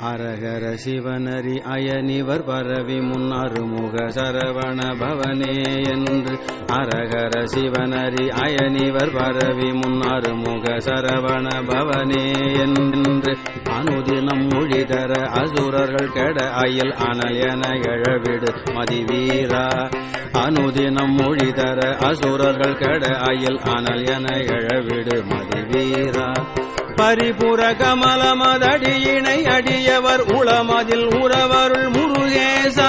அரகர சிவனரி அயனிவர் பரவி முன்னருமுக சரவண பவனே என்று. அரகர சிவனரி அயனிவர் பரவி முன்னருமுக சரவண பவனே என்று. அனுதினம் மொழி தர அசுரர்கள் கெட அயில் அனல் என எழவிடு மதிவீரா. அனுதினம் மொழி தர அசுரர்கள் கெட அயில் அனல் என எழவிடு மதிவீரா. பரிபுர கமலமதடியினை அடியவர் உளமதில் உறவருள் முருகேசா.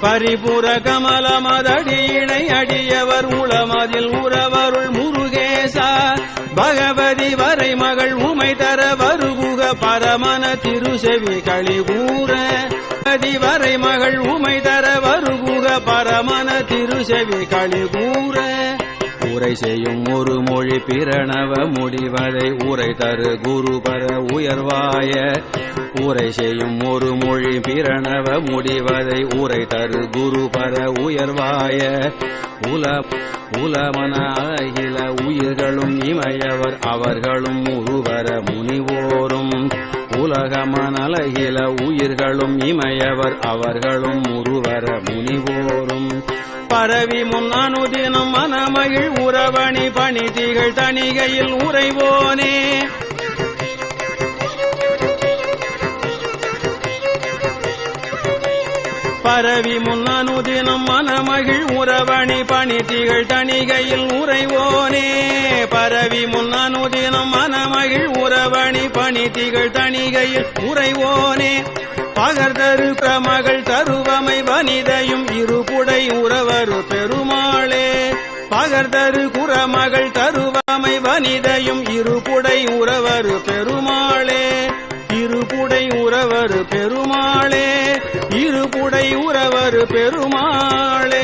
பரிபுர கமலமதடியினை அடியவர் உளமதில் உறவருள் முருகேசா. பகவதி வரை மகள் உமை தர வருகுக பரமன திருசெவி களிகூர பகவதி வரை மகள் உமை தர வருகுக பரமன திருசெவி களிகூர. உரை செய்யும் ஒரு மொழி பிரணவ முடிவதை உரை தரு குரு பர உயர்வாய. உரை செய்யும் ஒரு மொழி பிரணவ முடிவதை உரை தரு குரு பர உயர்வாய. உல உலமன அகில உயிர்களும் இமையவர் அவர்களும் உருவர முனிவோரும். உலகமனலகில உயிர்களும் இமையவர் அவர்களும் முருவர முனிவோரும். பரவி முன் அனுதினம் மனமகிழ் உறவணி பணிதிகள் தணிகையில் உறைவோனே. பரவி முன் அனுதினம் மனமகிழ் உறவணி பணி திகழ் தணிகையில் உறைவோனே. பரவி முன் அனுதினம் மனமகிழ் உறவணி பணி திகழ் தணிகையில் உறைவோனே. பகர்தரு பிரமகள் தருவமை வனிதையும் இருபுடை உறவரு பெருமாளே. பகர்தரு குறமகள் தருவமை வனிதையும் இருபுடை உறவரு பெரு இருபுடை உறவரு பெருமாளே இருபுடை உறவரு பெருமாளே.